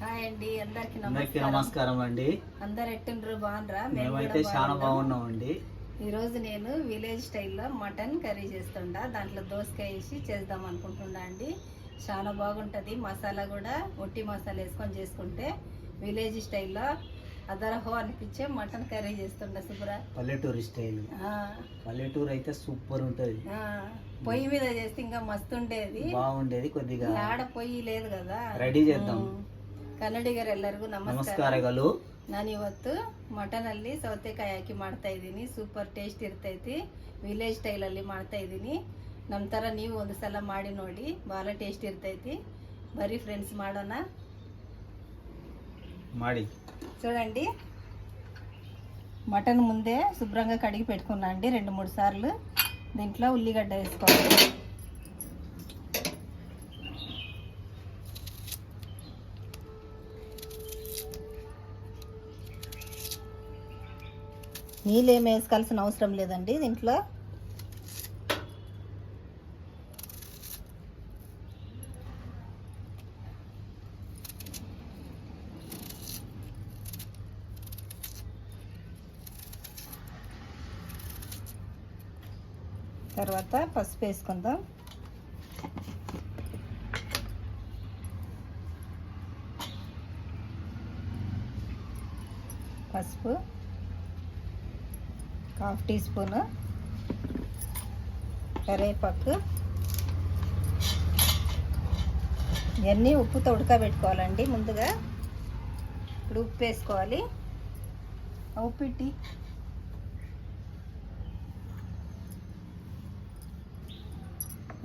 Hi అండి అందరికి అందరికీ నమస్కారం. నమస్కారం అండి. అందరు ఎట్టుండ్రు? బాగుండ్రా? మేము మేమైతే చాలా బాగున్నాం. బాగున్నామండి. ఈ రోజు నేను విలేజ్ స్టైల్లో మటన్ కర్రీ చేస్తుండా. దాంట్లో దోసకాయ వేసి చేద్దాం అనుకుంటున్నా అండి. చాలా బాగుంటది. మసాలా కూడా ఒట్టి మసాలా వేసుకొని చేసుకుంటే విలేజ్ స్టైల్లో అదరహో అనిపించే మటన్ కర్రీ చేస్తుండ శుభ్ర. పల్లెటూరు స్టైల్. ఆ, పల్లెటూరు అయితే సూపర్ ఉంటది. ఆ, పొయ్యి మీద చేస్తే ఇంకా మస్తు ఉండేది. బాగుండేది కొద్దిగా. ఆడ పొయ్యి లేదు కదా. రెడీ చేద్దాం. ಹ್ಮ್. ಕನ್ನಡಿಗರು ಎಲ್ಲರಿಗೂ ನಮಸ್ಕಾರ ನಮಸ್ಕಾರಗಳು ನಾನು ಇವತ್ತು ಮಟನ್ ಅಲ್ಲಿ ಸೌತೆಕಾಯಿ ಹಾಕಿ ಮಾಡ್ತಾ ಇದ್ದೀನಿ ಸೂಪರ್ ಟೇಸ್ಟ್ ಇರ್ತೈತಿ ವಿಲೇಜ್ ಸ್ಟೈಲ್ ಅಲ್ಲಿ ಮಾಡ್ತಾ ಇದ್ದೀನಿ ನಮ್ಮ ಥರ ನೀವು ಒಂದು ಸಲ ಮಾಡಿ ನೋಡಿ ಭಾಳ ಟೇಸ್ಟ್ ಇರ್ತೈತಿ ಬರೀ ಫ್ರೆಂಡ್ಸ್ ಮಾಡೋಣ ಮಾಡಿ చూడండి మటన్ ముందే శుభ్రంగా కడిగి పెట్టుకున్నా అండి రెండు మూడు సార్లు దీంట్లో ఉల్లిగడ్డ వేసుకోవాలి నీళ్ళు ఏమి వేసుకోవాల్సిన అవసరం లేదండి దీంట్లో. తర్వాత పసుపు వేసుకుందాం. పసుపు. హాఫ్ టీ స్పూన్ కరివేపాకు ఇవన్నీ ఉప్పుతో ఉడకబెట్టుకోవాలండి ముందుగా. ఇప్పుడు ఉప్పు వేసుకోవాలి. ఉప్పిట్టి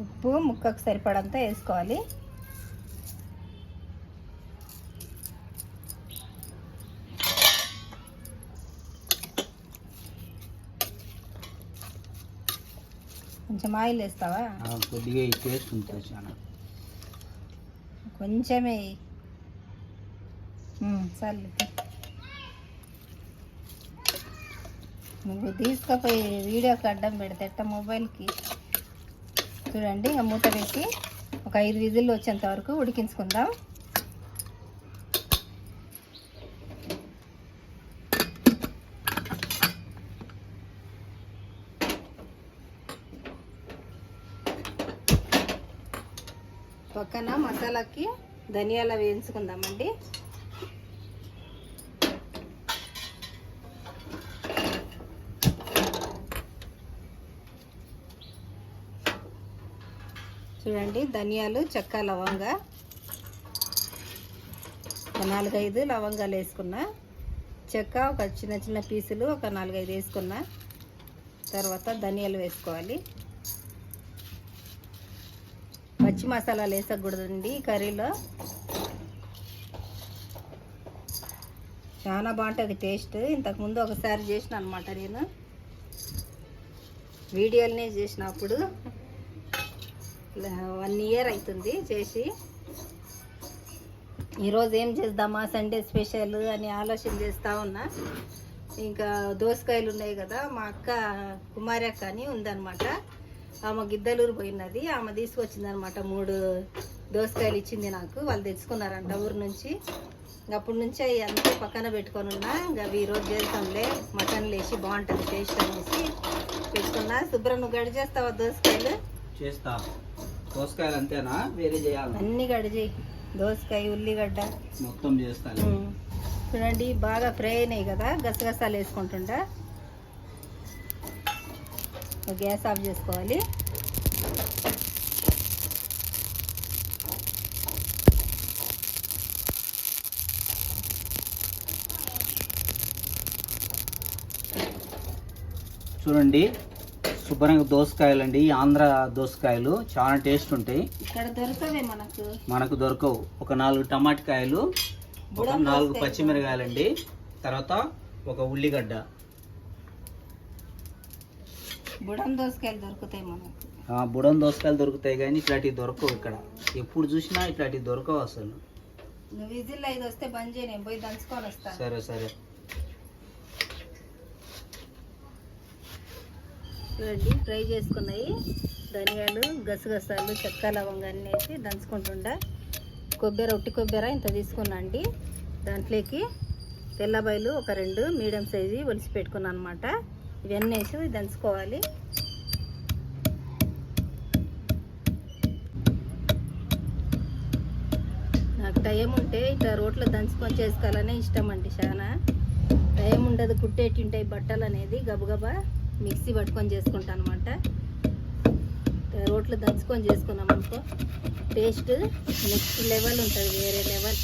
ఉప్పు ముక్కకు సరిపడంతా వేసుకోవాలి. కొంచెం ఆయిల్ వేస్తావా? కొద్దిగా టేస్ట్ ఉంటుంది చాలా. కొంచెమే చాలు నువ్వు తీసుకుపోయి వీడియోకి అడ్డం పెడితే ఎట్ట మొబైల్కి? చూడండి ఇంకా మూత పెట్టి ఒక ఐదు విజిల్లు వచ్చేంత వరకు ఉడికించుకుందాం. పక్కన మసాలాకి ధనియాల వేయించుకుందామండి. చూడండి ధనియాలు చెక్క లవంగ. ఒక నాలుగైదు లవంగాలు వేసుకున్నా. చెక్క ఒక చిన్న చిన్న పీసులు ఒక నాలుగైదు వేసుకున్నా. తర్వాత ధనియాలు వేసుకోవాలి. పచ్చి మసాలాలు వేసకూడదండి ఈ కర్రీలో. చాలా బాగుంటుంది టేస్ట్. ఇంతకుముందు ఒకసారి చేసిన అనమాట నేను. వీడియోలనే చేసినప్పుడు వన్ ఇయర్ అవుతుంది చేసి. ఈరోజు ఏం చేద్దామా? సండే స్పెషల్ అని ఆలోచన చేస్తూ ఉన్నా. ఇంకా దోసకాయలు ఉన్నాయి కదా మా అక్క కుమారి అక్క అని ఉందన్నమాట. ఆమె గిద్దలూరు పోయినది. ఆమె తీసుకొచ్చిందనమాట మూడు దోసకాయలు ఇచ్చింది నాకు. వాళ్ళు తెచ్చుకున్నారంట ఊరు నుంచి. అప్పటి నుంచి అవి అంతే పక్కన పెట్టుకొని ఉన్నా. ఇంకా అవి ఈరోజు చేస్తాంలే. మటన్ లేచి బాగుంటుంది టేస్ట్ అనేసి పెట్టుకున్నా. శుభ్రం నువ్వు గడి చేస్తావా దోసకాయలు? చేస్తా. దోసకాయలు అంతేనా? వేరే చేయాలి? అన్ని గడిజి దోసకాయ ఉల్లిగడ్డ. మొత్తం చేస్తా ఉమ్. చూడండి బాగా ఫ్రై అయినాయి కదా. గసగసాలు వేసుకుంటుండా. గ్యాస్ ఆఫ్ చేసుకోవాలి. చూడండి శుభ్రంగా దోసకాయలు అండి ఆంధ్ర దోసకాయలు చాలా టేస్ట్ ఉంటాయి. ఇక్కడ దొరకవే మనకు. మనకు దొరకవు. ఒక నాలుగు టమాటకాయలు ఒక నాలుగు. పచ్చిమిరకాయలండి తర్వాత ఒక ఉల్లిగడ్డ. బుడం దోసకాయలు దొరుకుతాయి మనకు. ఆ, బుడం దోసకాయలు దొరుకుతాయి కానీ ఇట్లాంటివి దొరకవు ఇక్కడ. ఎప్పుడు చూసినా ఇట్లాంటివి దొరకవు అసలు. నువ్వు విజిల్ ఐదు వస్తే బంద్ చేయి నేను పోయి దంచుకొని వస్తాను. సరే సరే. చూడండి ఫ్రై చేసుకున్నాయి. ధనియాలు గసగసాలు చెక్క లవంగా అన్నీ వేసి దంచుకుంటుండా. కొబ్బరి ఒట్టి కొబ్బరి ఇంత తీసుకున్నా అండి. దాంట్లోకి తెల్లబాయలు ఒక రెండు మీడియం సైజు ఒలిసి పెట్టుకున్నాను అనమాట ఇవన్నీ వేసి దంచుకోవాలి. నాకు టైం ఉంటే ఇట్లా రోట్లో దంచుకొని చేసుకోవాలనే ఇష్టం అండి చాలా టైం ఉండదు కుట్టేటి ఉంటాయి బట్టలు అనేది గబగబా మిక్సీ పట్టుకొని చేసుకుంటాను అనమాట రోట్లో దంచుకొని చేసుకున్నాం అనుకో టేస్ట్ నెక్స్ట్ లెవెల్ ఉంటుంది వేరే లెవెల్.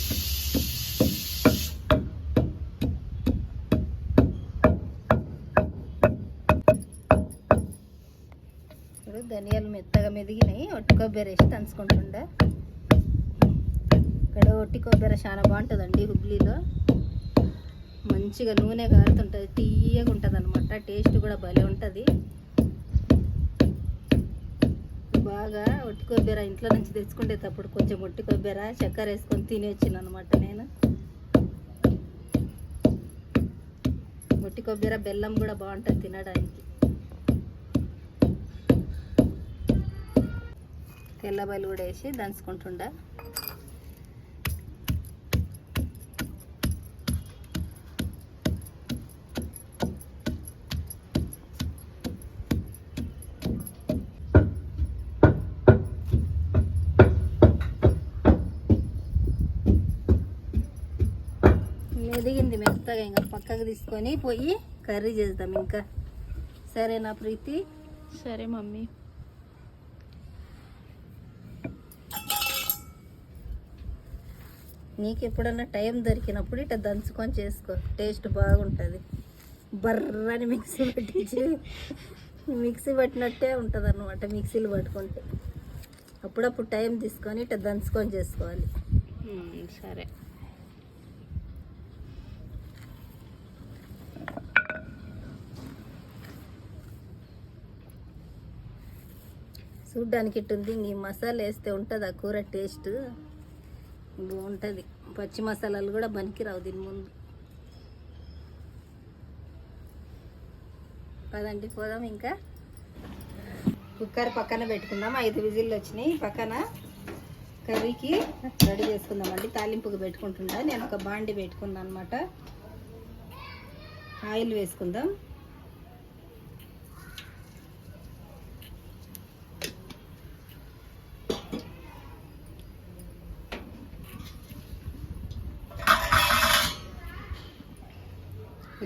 ధనియాలు మెత్తగా మెదిగినాయి. ఒట్టి కొబ్బరి వేసి దంచుకుంటుండే. ఇక్కడ ఒట్టి కొబ్బరి చాలా బాగుంటుందండి హుబ్లీలో. మంచిగా నూనె కారుతుంటుంది తీయగా ఉంటుంది అనమాట టేస్ట్ కూడా భలే ఉంటుంది. బాగా ఒట్టి కొబ్బరి ఇంట్లో నుంచి తెచ్చుకునేటప్పుడు కొంచెం ఒట్టి కొబ్బరి చక్కెర వేసుకొని తినేచ్చిన అనమాట నేను. ఒట్టి కొబ్బరి బెల్లం కూడా బాగుంటుంది తినడానికి. తెల్లబాయలు కూడా వేసి దంచుకుంటుండా. ఎదిగింది మెత్తగా ఇంకా పక్కకు తీసుకొని పోయి కర్రీ చేద్దాం ఇంకా. సరేనా ప్రీతి? సరే మమ్మీ. నీకు ఎప్పుడన్నా టైం దొరికినప్పుడు ఇట్లా దంచుకొని చేసుకో. టేస్ట్ బాగుంటుంది. బర్రని మిక్సీ పట్టించి మిక్సీ పట్టినట్టే ఉంటుంది అనమాట మిక్సీలు పట్టుకుంటే. అప్పుడప్పుడు టైం తీసుకొని ఇట్లా దంచుకొని చేసుకోవాలి. సరే. చూడ్డానికి ఇట్టుంది. ఈ మసాలా వేస్తే ఉంటుంది ఆ కూర టేస్ట్. బాగుంటుంది పచ్చి మసాలాలు కూడా రావు దీని ముందు. పదండి పోదాం ఇంకా. కుక్కర్ పక్కన పెట్టుకుందాం. ఐదు విజిల్లు వచ్చినాయి. పక్కన కర్రీకి రెడీ చేసుకుందామండి. తాలింపుకి పెట్టుకుంటుందా నేను ఒక బాండి పెట్టుకున్నాను అనమాట ఆయిల్ వేసుకుందాం.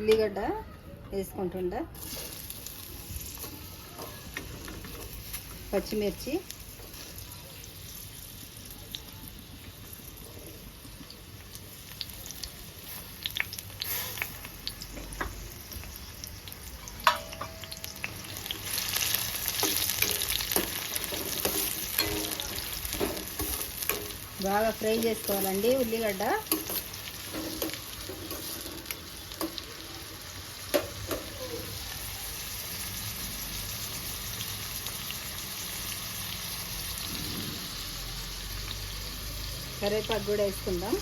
ఉల్లిగడ్డ వేసుకుంటుండ. పచ్చిమిర్చి. బాగా ఫ్రై చేసుకోవాలండి ఉల్లిగడ్డ. కరివేపాకు కూడా వేసుకుందాం.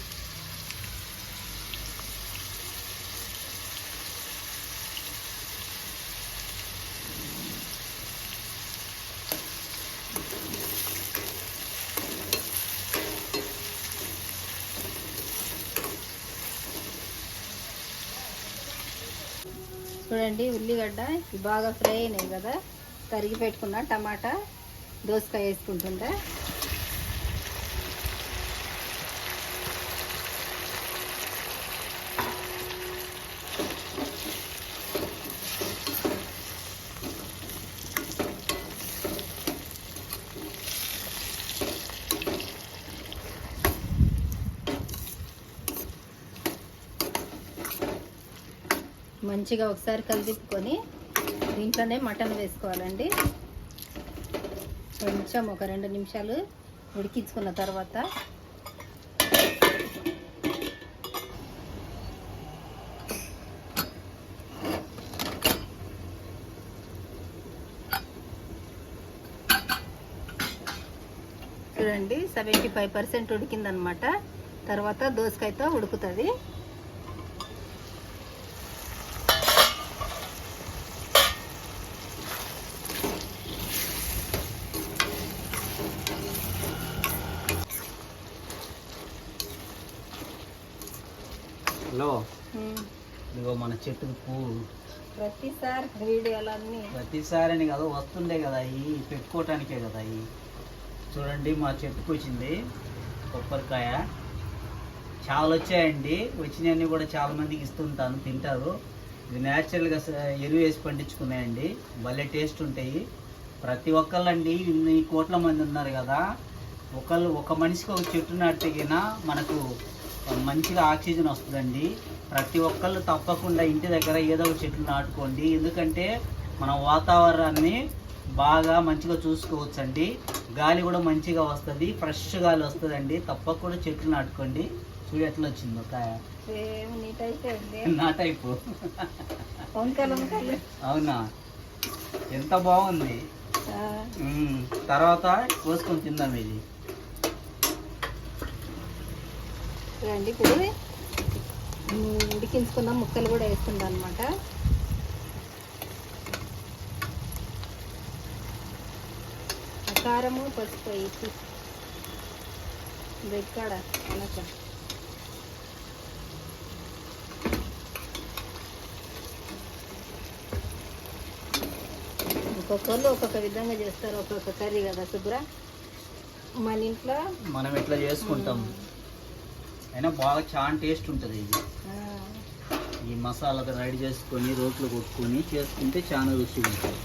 చూడండి ఉల్లిగడ్డ బాగా ఫ్రై అయినాయి కదా. తరిగి పెట్టుకున్న టమాటా దోసకాయ వేసుకుంటుండే మంచిగా ఒకసారి కలిపించుకొని దీంట్లోనే మటన్ వేసుకోవాలండి. కొంచెం ఒక రెండు నిమిషాలు ఉడికించుకున్న తర్వాత చూడండి సెవెంటీ ఫైవ్ పర్సెంట్ ఉడికిందనమాట. తర్వాత దోసకాయతో ఉడుకుతుంది. హలో. ఇదిగో మన చెట్టుకు పువ్వు. ప్రతిసారి వీడియోలన్నీ. ప్రతిసారి అని కదా వస్తుండే కదా అవి పెట్టుకోవటానికే కదా అవి చూడండి మా చెట్టుకు వచ్చింది కొబ్బరికాయ. చాలా వచ్చాయండి. వచ్చినవన్నీ కూడా చాలా మందికి ఇస్తుంటాను తింటారు. ఇది న్యాచురల్గా ఎరువు వేసి పండించుకున్నాయండి. భలే టేస్ట్ ఉంటాయి. ప్రతి ఒక్కళ్ళండి ఇన్ని కోట్ల మంది ఉన్నారు కదా. ఒకళ్ళు ఒక మనిషికి ఒక చెట్టు నాటిగినా మనకు మంచిగా ఆక్సిజన్ వస్తుందండి. ప్రతి ఒక్కళ్ళు తప్పకుండా ఇంటి దగ్గర ఏదో ఒక చెట్లు నాటుకోండి. ఎందుకంటే మన వాతావరణాన్ని బాగా మంచిగా చూసుకోవచ్చండి. గాలి కూడా మంచిగా వస్తుంది ఫ్రెష్ గాలి వస్తుందండి. తప్పకుండా చెట్లు నాటుకోండి. చూడు ఎట్లా వచ్చిందో కాయ ఉంది నా టైపు అవునా? ఎంత బాగుంది. తర్వాత కోసుకొని తిందాం ఇది. చూడండి ఇప్పుడు ఉడికించుకున్న ముక్కలు కూడా వేస్తుండ అనమాట కారము పసుపు వేసి బెక్కడ అనక ఒక్కొక్కళ్ళు ఒక్కొక్క విధంగా చేస్తారు ఒక్కొక్క కర్రీ కదా శుభ్ర? మన ఇంట్లో మనం ఎట్లా చేసుకుంటాం? అయినా బాగా చాలా టేస్ట్ ఉంటుంది ఇది. ఈ మసాలా రెడీ చేసుకొని రోట్లో కొట్టుకొని చేసుకుంటే చాలా రుచిగా ఉంటుంది.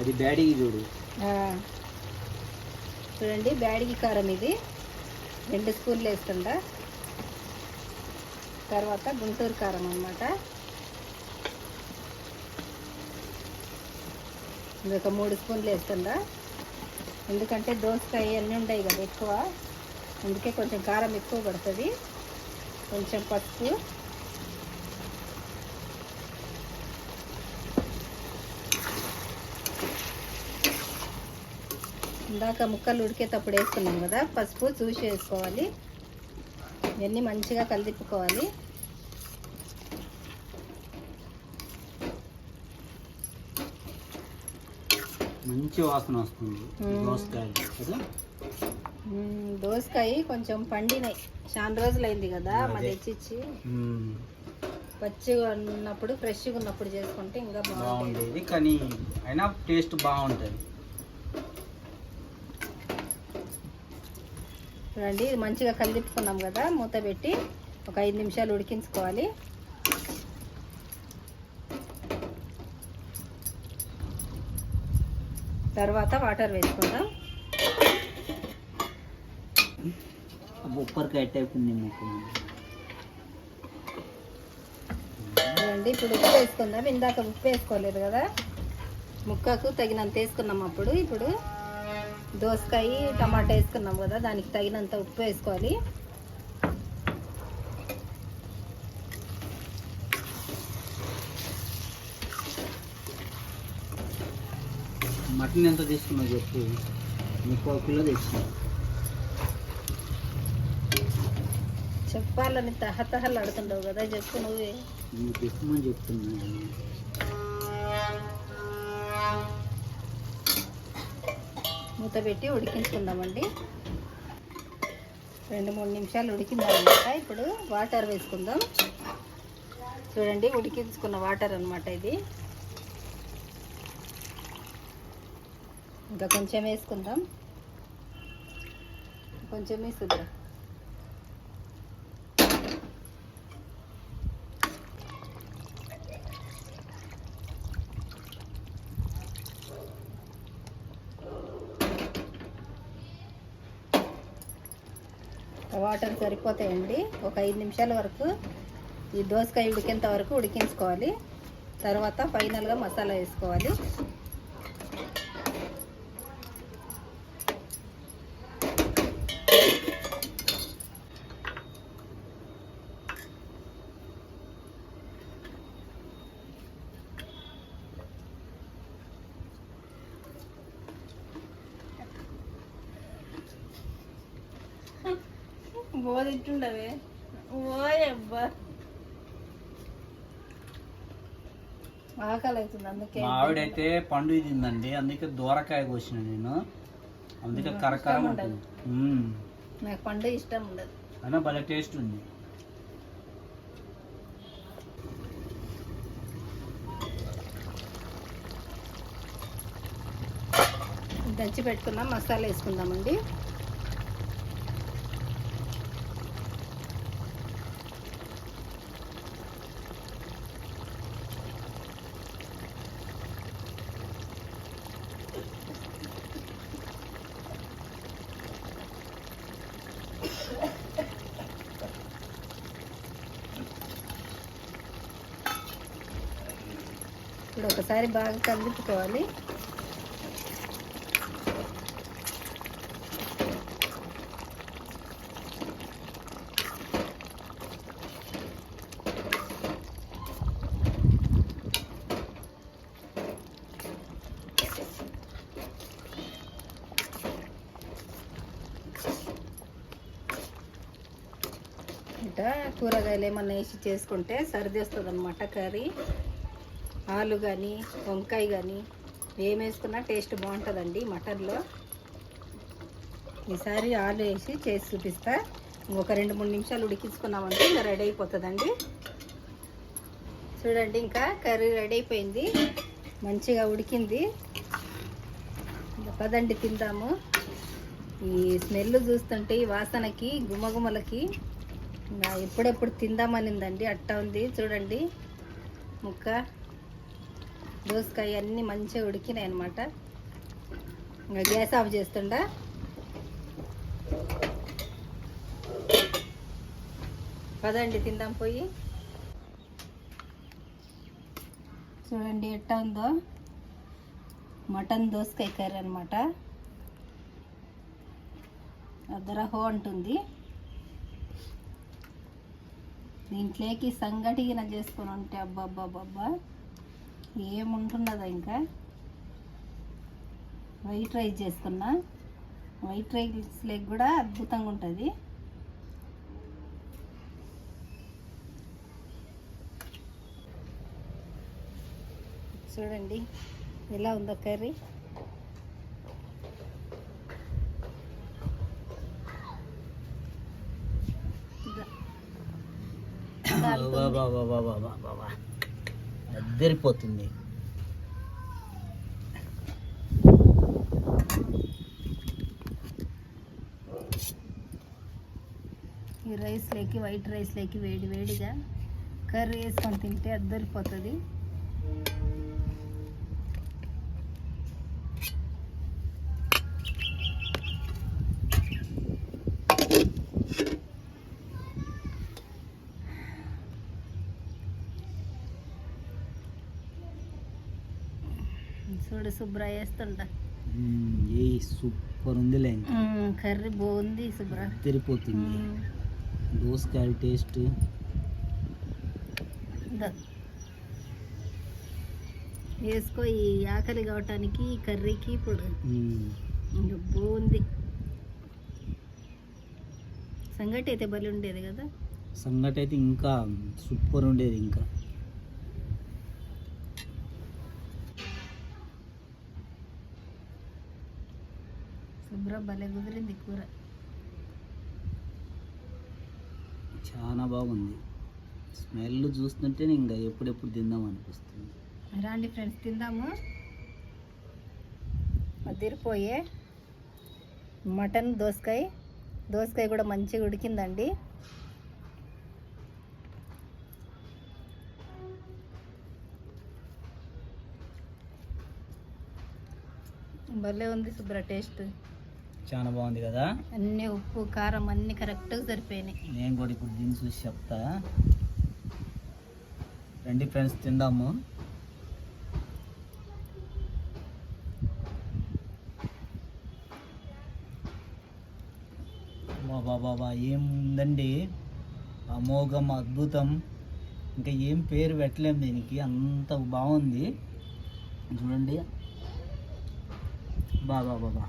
అది బ్యాడీకి చూడు. చూడండి బ్యాడిగి కారం ఇది. రెండు స్పూన్లు వేస్తుండా తర్వాత గుంటూరు కారం అన్నమాట. ఇంకొక మూడు స్పూన్లు వేస్తుందా? ఎందుకంటే దోసకాయ అన్నీ ఉన్నాయి కదా ఎక్కువ. అందుకే కొంచెం కారం ఎక్కువ పడుతుంది. కొంచెం పసుపు. ఇందాక ముక్కలు ఉడికేటప్పుడు వేసుకున్నాం కదా పసుపు చూసి వేసుకోవాలి. ఇవన్నీ మంచిగా కలిదిప్పుకోవాలి మంచి వాసన వస్తుంది. మ్మ్. దోసకాయలు కదా? దోసకాయ కొంచెం పండినాయి. చాలా రోజులైంది కదా మా అదే. తెచ్చిచ్చి. పచ్చిగా ఉన్నప్పుడు ఫ్రెష్గా ఉన్నప్పుడు చేసుకుంటే ఇంకా బాగుండేది కానీ అయినా టేస్ట్ బాగుంటుంది. చూడండి మంచిగా కలిదిప్పుకున్నాం కదా మూత పెట్టి ఒక ఐదు నిమిషాలు ఉడికించుకోవాలి. తర్వాత వాటర్ వేసుకుందాం. మీకు. చూడండి ఇప్పుడు ఉప్పు వేసుకుందాం. ఇందాక ఉప్పు వేసుకోలేదు కదా. ముక్కకు తగినంత వేసుకున్నాం అప్పుడు. ఇప్పుడు దోసకాయ టమాటా వేసుకున్నాం కదా దానికి తగినంత ఉప్పు వేసుకోవాలి. మటన్ ఎంత తీసుకున్నావు చెప్పు? ముప్పై కిలో తెచ్చిన చెప్పాలని తహతహలు అడుతుండవు కదా చెప్పు నువ్వే. నీకు ఎక్కువని చెప్తున్నాను మూత పెట్టి ఉడికించుకుందామండి. రెండు మూడు నిమిషాలు ఉడికిందనమాట. ఇప్పుడు వాటర్ వేసుకుందాం. చూడండి ఉడికించుకున్న వాటర్ అన్నమాట ఇది. ఇంకా కొంచెం వేసుకుందాం. కొంచెం వేసుకుందాం. వాటర్ సరిపోతాయండి. ఒక ఐదు నిమిషాల వరకు ఈ దోసకాయ ఉడికేంత వరకు ఉడికించుకోవాలి. తర్వాత ఫైనల్గా మసాలా వేసుకోవాలి. బోధింటుండవే ఓయబ్బా ఆకలి అవుతుంది అందుకే మా ఆవిడైతే పండు తిందండి అందుకే దూరకాయ కోసిన నేను అందుకే కరకరం ఉంటుంది మ్మ్. నాకు పండు ఇష్టం ఉండదు అయినా భలే టేస్ట్ ఉంది దంచి పెట్టుకున్నాం మసాలా వేసుకుందామండి ఇప్పుడు ఒకసారి బాగా కలుపుకోవాలి. కూరగాయలు ఏమన్నా వేసి చేసుకుంటే సర్ది వస్తుంది అనమాట కర్రీ. ఆలు కానీ వంకాయ కానీ ఏం వేసుకున్నా టేస్ట్ బాగుంటుందండి మటన్లో. ఈసారి ఆలు వేసి చేసి చూపిస్తా. ఒక రెండు మూడు నిమిషాలు ఉడికించుకున్నామంటే ఇంకా రెడీ అయిపోతుందండి. చూడండి ఇంకా కర్రీ రెడీ అయిపోయింది. మంచిగా ఉడికింది. పదండి తిందాము. ఈ స్మెల్ చూస్తుంటే ఈ వాసనకి గుమగుమలకి ఇంకా ఎప్పుడెప్పుడు తిందామనిందండి. అట్టా ఉంది. చూడండి. ముక్క. దోసకాయ అన్నీ మంచిగా ఉడికినాయి అనమాట ఇంకా గ్యాస్ ఆఫ్ చేస్తుండా. పదండి తిందాం పోయి. చూడండి ఎట్టా ఉందో. మటన్ దోసకాయ కర్రీ అనమాట అద్దరహో అంటుంది. దీంట్లోకి సంగటిగిన చేసుకొని ఉంటే అబ్బాబ్బాబ్బా ఏముంటున్నదా ఇంకా? వైట్ రైస్ చేసుకున్నా వైట్ రైస్ లెగ్ కూడా అద్భుతంగా ఉంటుంది. చూడండి ఎలా ఉందో కర్రీ. బాబా బాబా బాబా బాబా అద్దరిపోతుంది ఈ రైస్లోకి వైట్ రైస్లోకి వేడి వేడిగా కర్రీ వేసుకొని తింటే అద్దరిపోతుంది చూడు శుభ్ర వేస్తుంటా ఏ సూపర్ ఉందిలే. కర్రీ బాగుంది శుభ్ర. అద్దరిపోతుంది. దోసకాయ టేస్ట్. వేసుకో ఈ ఆకలి కావటానికి కర్రీకి ఇప్పుడు. బాగుంది. సంగటి అయితే బలి ఉండేది కదా. సంగటి అయితే ఇంకా సూపర్ ఉండేది ఇంకా. భలే కుదిరింది కూర. చాలా బాగుంది. స్మెల్ చూస్తుంటే ఇంకా ఎప్పుడెప్పుడు తిందాం అనిపిస్తుంది. రాండి ఫ్రెండ్స్ తిందాము. అదిరిపోయే మటన్ దోసకాయ. దోసకాయ కూడా మంచిగా ఉడికిందండి. భలే ఉంది శుభ్ర టేస్ట్. చాలా బాగుంది కదా? అన్నీ ఉప్పు కారం అన్నీ కరెక్ట్గా సరిపోయినాయి. నేను కూడా ఇప్పుడు దీన్ని చూసి చెప్తా. రండి ఫ్రెండ్స్ తిందాము. బాబా బాబా ఏముందండి అమోఘం అద్భుతం. ఇంకా ఏం పేరు పెట్టలేం దీనికి అంత బాగుంది. చూడండి. బాబా బాబా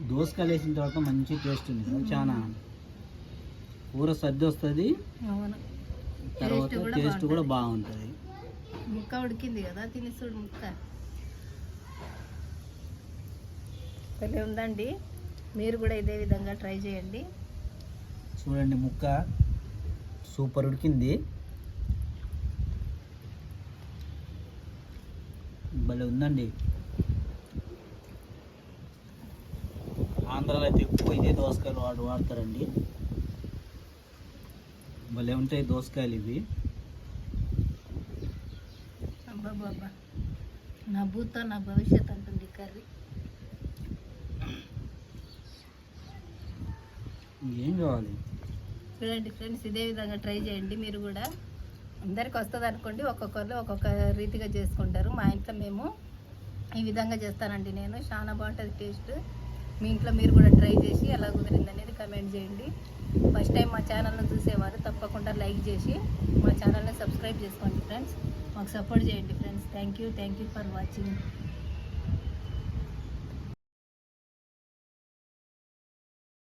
దోసకాయలు వేసిన తర్వాత మంచి టేస్ట్ ఉంది. చాలా. కూర సర్ది వస్తుంది. తర్వాత టేస్ట్ కూడా బాగుంటుంది. ముక్క ఉడికింది కదా తిని చూడు ముక్క. భలే ఉందండి. మీరు కూడా ఇదే విధంగా ట్రై చేయండి. చూడండి ముక్క సూపర్ ఉడికింది. భలే ఉందండి. ఆంధ్రాలో అయితే ఎక్కువ ఇదే దోసకాయలు వాడు వాడతారండి. భలే ఉంటాయి దోసకాయలు ఇవి. నా భూత నా భవిష్యత్ అంటుంది కర్రీ. ఏం కావాలి? చూడండి ఫ్రెండ్స్ ఇదే విధంగా ట్రై చేయండి మీరు కూడా. అందరికి వస్తుంది అనుకోండి ఒక్కొక్కరు ఒక్కొక్క రీతిగా చేసుకుంటారు. మా ఇంట్లో మేము ఈ విధంగా చేస్తానండి నేను. చాలా బాగుంటుంది టేస్ట్. మీ ఇంట్లో మీరు కూడా ట్రై చేసి ఎలా కుదిరింది అనేది కమెంట్ చేయండి. ఫస్ట్ టైం మా ఛానల్ని చూసేవారు తప్పకుండా లైక్ చేసి మా ఛానల్ని సబ్స్క్రైబ్ చేసుకోండి ఫ్రెండ్స్ మాకు సపోర్ట్ చేయండి friends thank you thank you for watching